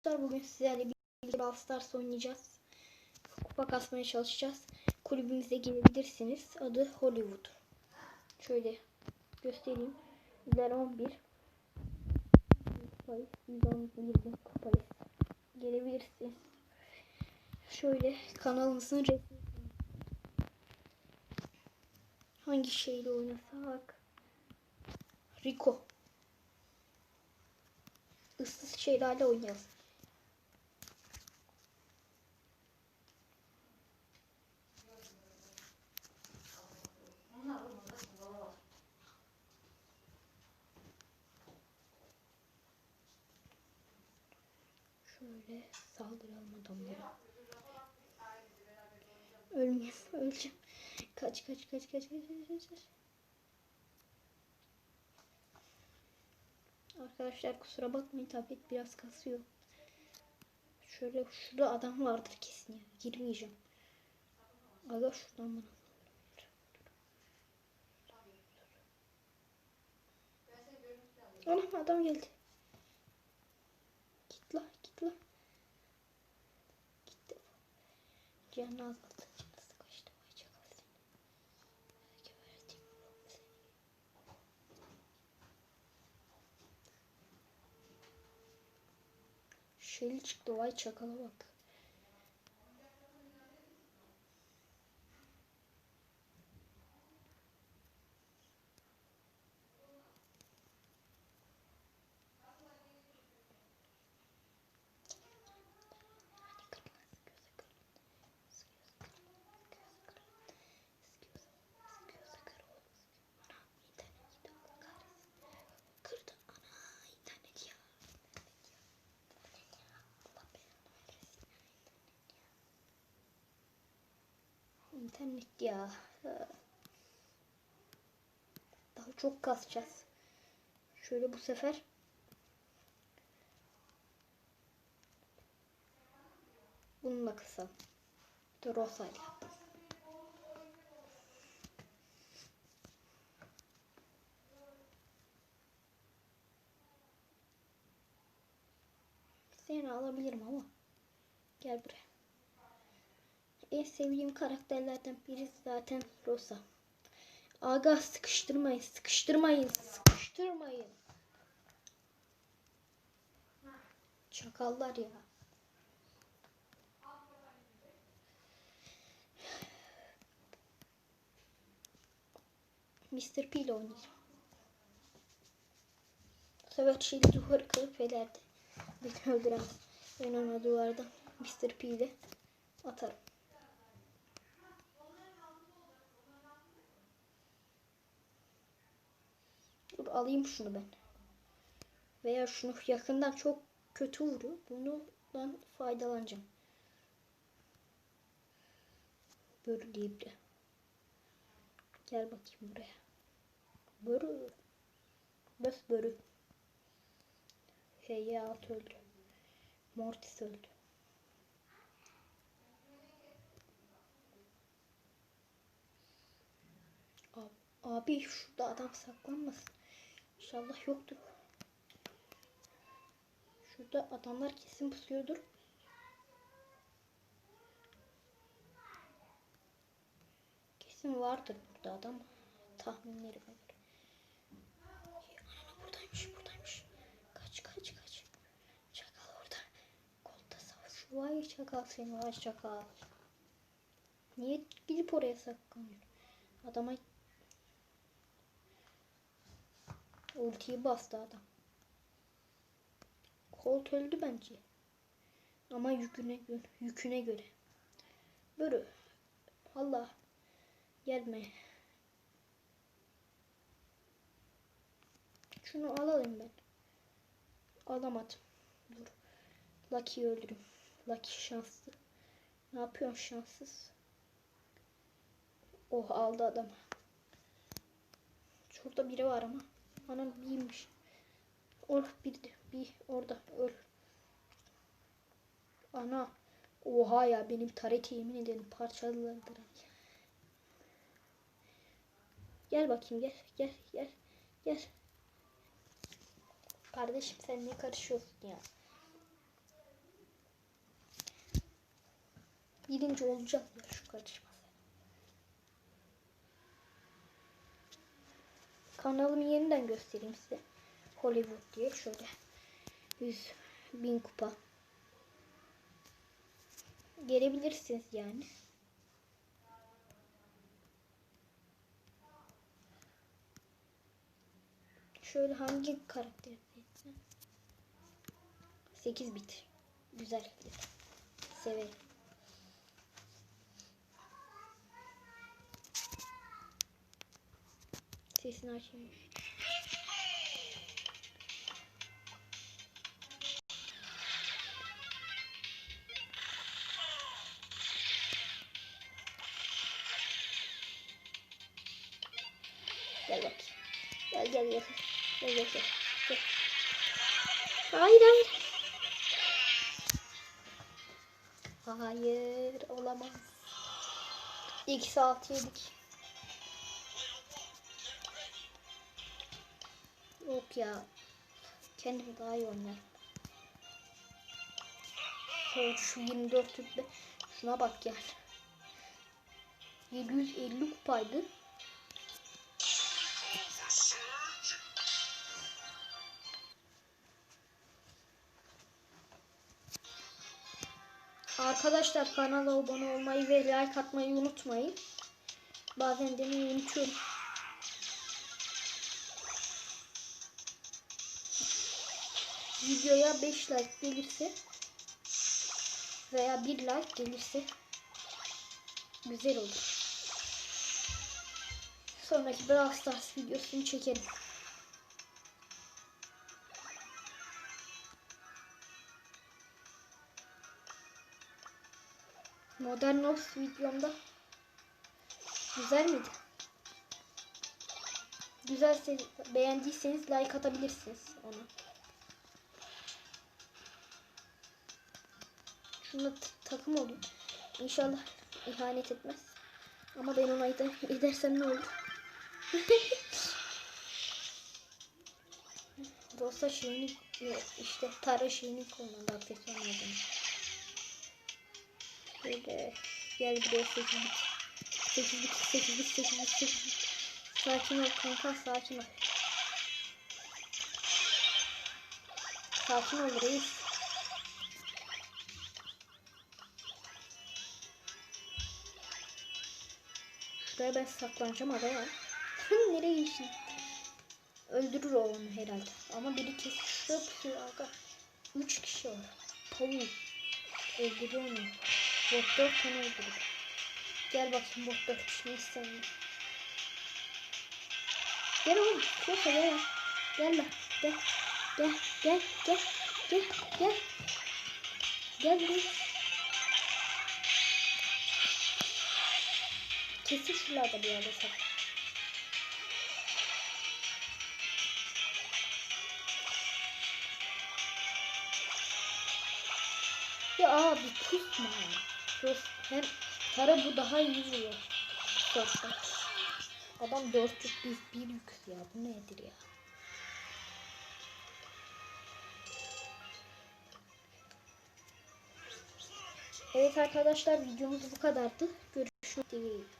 Arkadaşlar bugün sizlerle bir Brawl Stars oynayacağız. Kupa kasmaya çalışacağız. Kulübümüze gelebilirsiniz. Adı Hollywood. Şöyle göstereyim. Bizler 11. Kupayız. 111 bin kupayız. Gelebilirsiniz. Şöyle kanalımızın resmi. Hangi şeyle oynasak? Rico. Issız şeylerle oynayalım. Şöyle saldıralım adamlara. Ölmeyeyim, öleceğim. Kaç kaç kaç kaç kaç kaç kaç. Arkadaşlar kusura bakmayın tablet biraz kasıyor. Şöyle şurada adam vardır kesin ya. Girmeyeceğim. Aga şuradan bana. Anam adam geldi. Canını azalttı. Canı sıkıştı. Vay çakal seni. Geberteyim oğlum seni. Şeli çıktı. Vay çakala bak. İnternet ya. Daha çok kasacağız. Şöyle bu sefer bununla kısa. Dur Rosa'yla. Seni alabilirim ama. Gel buraya. En sevdiğim karakterlerden biri zaten Rosa. Aga sıkıştırmayın, sıkıştırmayın, sıkıştırmayın. Çakallar ya. Mr. P ile oynayacağım. Bu sefer şeyi duvarı kırıp elerdi. Beni öldüremez. Ben ona duvardan Mr. P ile atarım. Dur alayım şunu ben. Veya şunu yakından çok kötü vuruyor. Bundan faydalanacağım. Börü diye biri. Gel bakayım buraya. Börü. Böf börü. Heye alt öldü. Mortis öldü. Abi şurada adam saklanmasın. İnşallah yoktur. Şurada adamlar kesin pusuyordur. Kesin vardır burada adam. Tahminlerime göre. Ana buradaymış buradaymış. Kaç kaç kaç. Çakal orada. Kolda savaş. Vay çakal seni vay çakal. Niye gidip oraya saklanıyorsun? Adama ultiyi bastı adam. Colt öldü bence. Ama yüküne göre, yüküne göre. Böyle. Allah. Gelme. Şunu alalım ben. Alamadım. Dur. Lucky'yi öldürüm. Lucky şanslı. Ne yapıyorsun şanssız? Oh aldı adam. Şurada biri var ama. Anam birmiş. Oh birdi. Bir orada öl. Ana. Oha ya benim tareti yemin ederim parçaladılar direkt. Gel bakayım gel gel gel gel. Kardeşim sen ne karışıyorsun ya? Birinci olacak ya şu karışma. Kanalımı yeniden göstereyim size. Hollywood diye şöyle 100 bin kupa. Gelebilirsiniz yani. Şöyle hangi karakter seçsem? 8 bit. Güzel. Severim. Sesini açayım. Gel bak. Gel gel gel. Gel gel gel. gel. Hayır hayır. Hayır olamaz. İlk saat yedik. Yok ya. Kendim daha iyi oynarım. Şöyle şu 24 rütbe. Şuna bak gel. 750 kupaydı. Arkadaşlar kanala abone olmayı ve like atmayı unutmayın. Bazen demeyi unutuyorum. Videoya 5 like gelirse veya 1 like gelirse güzel olur. Sonraki Brawl Stars videosunu çekerim. Modern Ops videomda güzel miydi? Güzelse beğendiyseniz like atabilirsiniz ona. Şuna takım olayım. İnşallah ihanet etmez. Ama ben ona eder- edersem ne olur? Rosa şeyini işte tara şeyini kullandı aksesuar modunu. Böyle gel buraya 8 bit. 8 bit 8 bit 8 bit 8 bit. Sakin ol kanka sakin ol. Sakin ol reis. Şuraya ben saklanacağım araya. Nereye geçtin? Öldürür o onu herhalde. Ama biri kesin pusuyor aga. Üç kişi var. Tavuk. Öldürüyor onu. Bot dört tane öldürdü. Gel bakayım bot dört kişini istemiyor. Gel oğlum. Gel gel. Gel lan. Gel. Gel. Gel. Gel. Gel. Gel. Gel buraya. Kesin şuralarda bir yerde sak. Ya abi kusma. Sus. Hem para bu daha iyi vuruyor. Sorsa. Adam 4 yük biz 1 yük ya. Bu nedir ya? Evet arkadaşlar videomuz bu kadardı. Görüşmek dileğiyle.